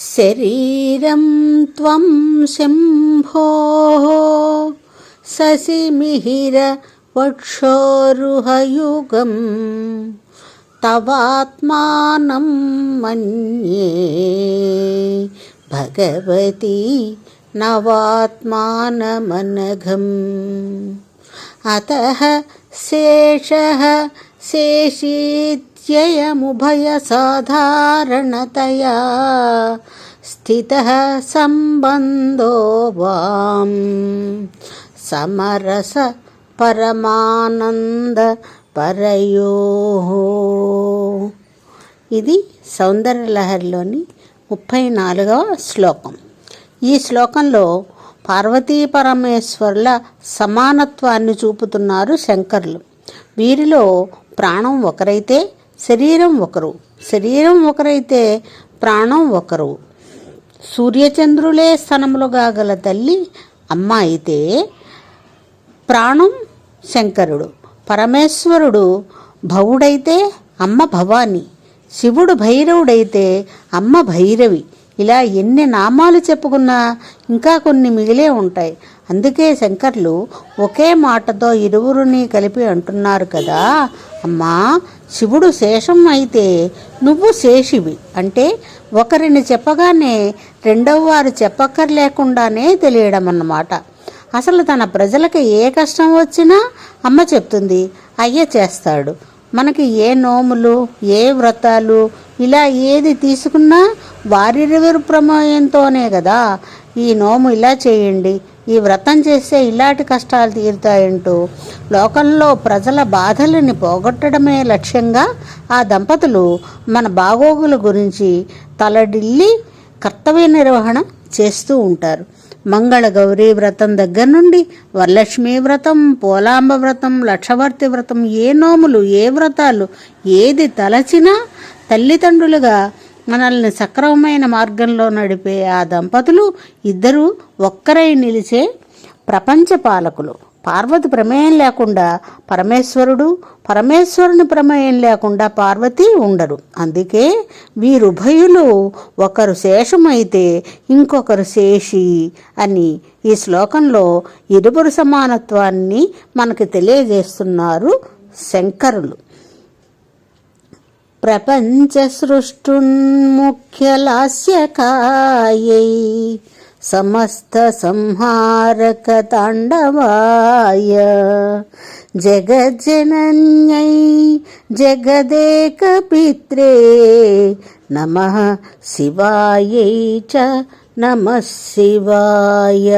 శరీరం త్వం శంభో శశిమిహిర వక్షోరుహయుగం తవాత్మానం మన్యే భగవతి నవాత్మానమనఘం. అత శేష शेषीत्ययमुभयसाधारणतया स्थितः सम्बन्धो वां సమరస పరమానంద పరయో ఇది సౌందర్యలహరిలోని ముప్పై నాలుగవ శ్లోకం ఈ శ్లోకంలో పార్వతీ పరమేశ్వరుల సమానత్వాన్ని చూపుతున్నారు శంకర్లు వీరిలో ప్రాణం ఒకరైతే శరీరం ఒకరు శరీరం ఒకరైతే ప్రాణం ఒకరు. సూర్యచంద్రులే స్థనములుగా గల తల్లి అమ్మ అయితే ప్రాణం శంకరుడు పరమేశ్వరుడు భవుడైతే అమ్మ భవాని శివుడు భైరవుడైతే అమ్మ భైరవి. ఇలా ఎన్ని నామాలు చెప్పుకున్నా ఇంకా కొన్ని మిగిలే ఉంటాయి. అందుకే శంకర్లు ఒకే మాటతో ఇరువురిని కలిపి అంటున్నారు కదా. అమ్మా శివుడు శేషం అయితే నువ్వు శేషివి. అంటే ఒకరిని చెప్పగానే రెండవ వారు చెప్పక్కర్లేకుండానే తెలియడం అన్నమాట అసలు తన ప్రజలకు ఏ కష్టం వచ్చినా అమ్మ చెప్తుంది అయ్య చేస్తాడు. మనకి ఏ నోములు ఏ వ్రతాలు ఇలా ఏది తీసుకున్నా వారిరువురు ప్రమేయంతోనే కదా. ఈ నోము ఇలా చేయండి. ఈ వ్రతం చేస్తే ఇలాంటి కష్టాలు తీరుతాయంటూ. లోకంలో ప్రజల బాధలని పోగొట్టడమే లక్ష్యంగా ఆ దంపతులు మన బాగోగుల గురించి తలడిల్లి కర్తవ్య నిర్వహణ చేస్తూ ఉంటారు. మంగళ గౌరీ వ్రతం దగ్గర నుండి వరలక్ష్మి వ్రతం పోలాంబ వ్రతం లక్షవర్తి వ్రతం ఏ నోములు ఏ వ్రతాలు ఏది తలచినా తల్లిదండ్రులుగా మనల్ని సక్రమమైన మార్గంలో నడిపే ఆ దంపతులు ఇద్దరూ ఒక్కరై నిలిచే ప్రపంచ పాలకులు. పార్వతి ప్రమేయం లేకుండా పరమేశ్వరుడు పరమేశ్వరుని ప్రమేయం లేకుండా పార్వతి ఉండరు. అందుకే వీరుభయులు ఒకరు శేషమైతే ఇంకొకరు శేషి అని ఈ శ్లోకంలో ఇరువురు సమానత్వాన్ని మనకు తెలియజేస్తున్నారు శంకరులు. प्रपञ्चसृष्टुन्मुख्यलास्यकायै समस्तसंहारकताण्डवाय जगज्जनन्यै जगदेकपित्रे नमः शिवायै च नमः शिवाय